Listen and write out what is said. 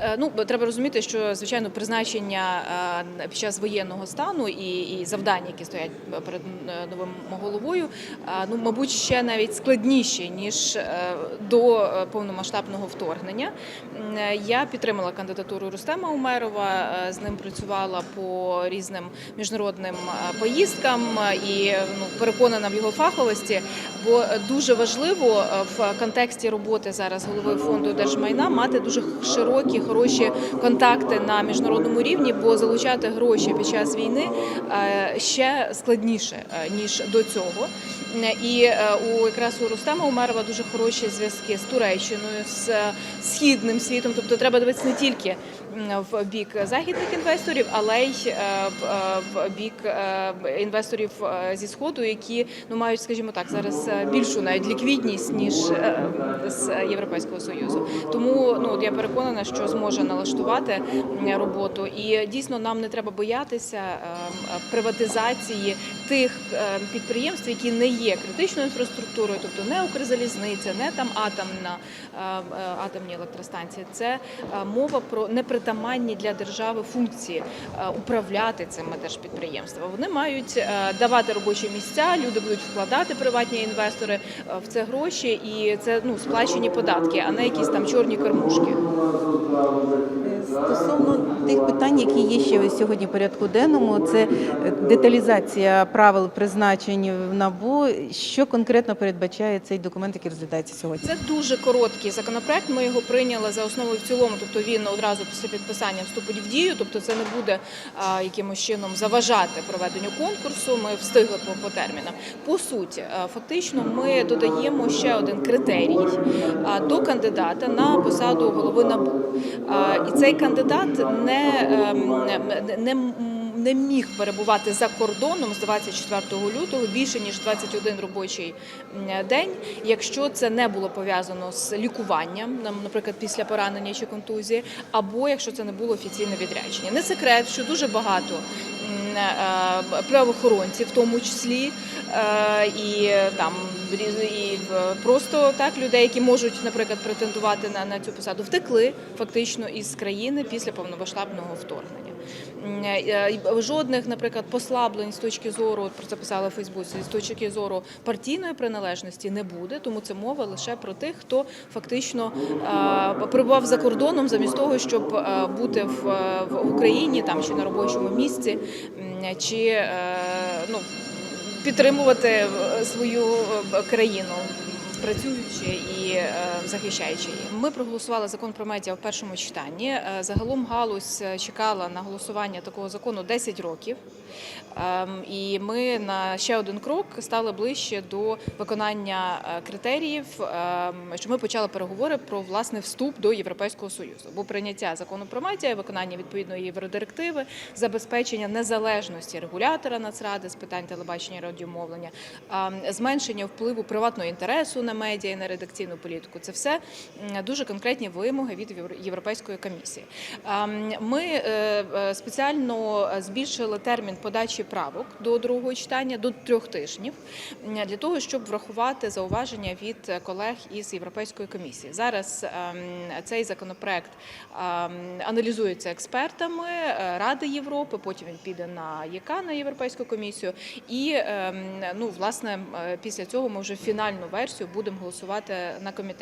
Е, Ну, треба розуміти, що звичайно призначення е, під час воєнного стану і, і завдання, які стоять перед е, новим головою, ну мабуть, ще навіть складніші ніж до повномасштабного вторгнення. Я підтримала кандидатуру Рустема Умерова, з ним працювала по різним міжнародним поїздкам і ну, переконана в його фаховості. Бо дуже важливо е, в контексті роботи зараз голови фонду держмайна мати дуже широкі, хороші контакти на міжнародному рівні, бо залучати гроші під час війни е, ще складніше е, ніж до цього. Е, І е, у якраз у Рустема Умерова дуже хороші зв'язки з Туреччиною, з е, східним світом. Тобто треба дивитися не тільки в бік західних інвесторів, але й е, в- е, бік е, інвесторів зі сходу, які ну мають, скажімо так, зараз більшу навіть ліквідність ніж з Європейського союзу. Тому ну я переконана, що зможе налаштувати роботу, і дійсно нам не треба боятися приватизації тих підприємств, які не є критичною інфраструктурою, тобто не Укрзалізниця, не там атомна атомні електростанції. Це мова про непритаманні для держави функції е, управляти цими держпідприємствами. Вони мають е, давати робочі місця, люди будуть вкладати приватні інвестори е, в це гроші, і це ну сплачені податки, а не якісь там чорні кормушки. Стосовно тих питань, які є ще сьогодні в порядку денному, це деталізація правил призначень в набу. Що конкретно передбачає цей документ, який розглядається сьогодні? Це дуже короткий законопроект. Ми його прийняли за основу в цілому. Тобто він одразу після підписання вступить в дію. Тобто це не буде якимось чином заважати проведенню конкурсу. Ми встигли по, по термінам. По суті, фактично, ми додаємо ще один критерій до кандидата на посаду голови НАБУ. І цей кандидат не, ем, не, не міг перебувати за кордоном з 24 лютого більше ніж 21 робочий день, якщо це не було пов'язано з лікуванням, наприклад, після поранення чи контузії, або якщо це не було офіційне відрядження. Не секрет, що дуже багато е, правоохоронців, в тому числі, е, і там і е, просто так людей, які можуть, наприклад, претендувати на, на цю посаду, втекли фактично із країни після повномасштабного вторгнення. Е, і Жодних, наприклад, послаблень з точки зору, про це писала в Фейсбуці, з точки зору партійної приналежності не буде, тому це мова лише про тих, хто фактично е, перебував за кордоном замість того, щоб е, бути в, е, Україні там чи на робочому місці, чи е, ну, підтримувати е, свою е, країну. Працюючи і е, захищаючи її, ми проголосували закон про медіа в першому читанні. Е, Загалом галузь е, чекала на голосування такого закону 10 років, Ем, і ми на ще один крок стали ближче до виконання критеріїв, ем, що ми почали переговори про власне вступ до Європейського союзу. Бо прийняття закону про медіа, виконання відповідної євродирективи, забезпечення незалежності регулятора Нацради з питань телебачення і радіомовлення, ем, зменшення впливу приватного інтересу на медіа і на редакційну політику. Це все дуже конкретні вимоги від Євро- Європейської комісії. Ем, Ми е, е, спеціально збільшили термін подачі правок до другого читання до трьох тижнів для того, щоб врахувати зауваження від колег із Європейської комісії. Зараз ем, цей законопроект ем, аналізується експертами е, Ради Європи. Потім він піде на ЄК на Європейську комісію. І ну, власне, після цього ми вже фінальну версію будемо голосувати на комітеті.